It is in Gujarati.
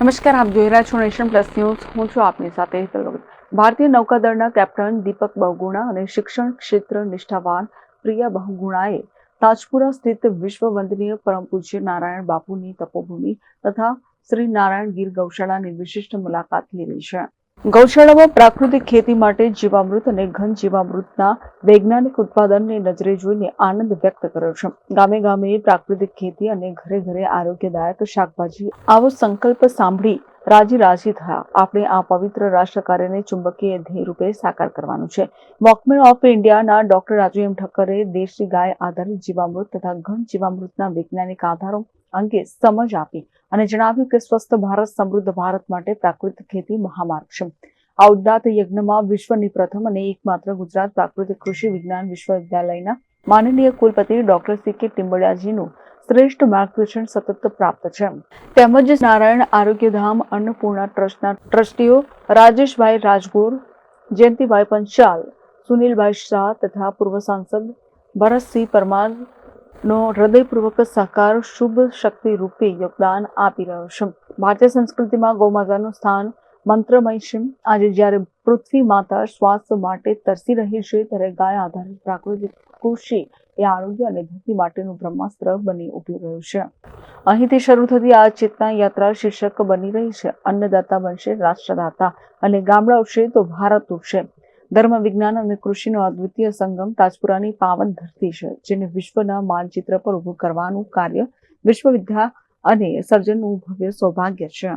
નમસ્કાર, આપ જોઈ રહ્યા છો નેશન પ્લસ ન્યૂઝ. હું છું આપની સાથે ભારતીય નૌકાદળના કેપ્ટન દીપક બહુગુણા અને શિક્ષણ ક્ષેત્ર નિષ્ઠાવાન પ્રિયા બહુગુણાએ તાજપુરા સ્થિત વિશ્વ વંદનીય પરમ પૂજ્ય નારાયણ બાપુની તપોભૂમિ તથા શ્રી નારાયણ ગીર ગૌશાળાની વિશિષ્ટ મુલાકાત લીધી છે. ગૌશાળામાં પ્રાકૃતિક ખેતી માટે જીવામૃત અને ઘન જીવામૃતના વૈજ્ઞાનિક ઉત્પાદનને નજરે જોઈને આનંદ વ્યક્ત કર્યો છે. ગામે ગામે પ્રાકૃતિક ખેતી અને ઘરે ઘરે આરોગ્યદાયક શાકભાજી આવો સંકલ્પ સાંભળી રાજી રાજી થયા આપણે આ પવિત્ર રાષ્ટ્ર કાર્યને ચુંબકીય ધ્યેય રૂપે સાકાર કરવાનું છે. વોકમેન ઓફ ઇન્ડિયાના ડોક્ટર રાજુ એમ ઠક્કરે દેશી ગાય આધારિત જીવામૃત તથા ઘન જીવામૃતના વૈજ્ઞાનિક આધારો અંગે સમજ આપી અને જણાવ્યું કે સ્વસ્થ ભારત, સમૃદ્ધ ભારત માટે પ્રાકૃતિક ખેતી મહામાર્ગ છે. આ ઉદ્દાત યજ્ઞમાં વિશ્વની પ્રથમ અને એકમાત્ર ગુજરાત પ્રાકૃતિક કૃષિ વિજ્ઞાન વિશ્વવિદ્યાલયના માનનીય કુલપતિ ડોક્ટર સી કે ટિમ્બડિયાજીનું શ્રેષ્ઠ માર્ગદર્શન સતત પ્રાપ્ત છે. તેમજ નારાયણ આરોગ્યધામ અન્નપૂર્ણા ટ્રસ્ટના ટ્રસ્ટીઓ રાજેશભાઈ રાજગોર, જયંતિભાઈ પંચાલ, સુનિલભાઈ શાહ તથા પૂર્વ સાંસદ ભરતસિંહ પરમાર નો હૃદયપૂર્વક સહકાર, શુભ શક્તિ રૂપે યોગદાન આપી રહ્યો છે. ભારતીય સંસ્કૃતિમાં ગૌમાતાનું સ્થાન મંત્રમય છે આજે જ્યારે પૃથ્વી માતા શ્વાસ માટે તરસી રહી છે, ત્યારે ગાય આધારિત પ્રાકૃતિક કૃષિ એ આરોગ્ય અને ધરતી માટેનું બ્રહ્માસ્ત્ર બની ઊભી રહ્યું છે. અહીંથી શરૂ થતી આ ચેતના યાત્રા શીર્ષક બની રહી છે. અન્નદાતા બનશે રાષ્ટ્રદાતા અને ગામડા ઉઠશે તો ભારત ઉઠશે ધર્મ, વિજ્ઞાન અને કૃષિનો અદ્વિતીય સંગમ તાજપુરાની પાવન ધરતી છે, જેને વિશ્વના માનચિત્ર પર ઊભું કરવાનું કાર્ય વિશ્વવિદ્યા અને સર્જનનું ભવ્ય સૌભાગ્ય છે.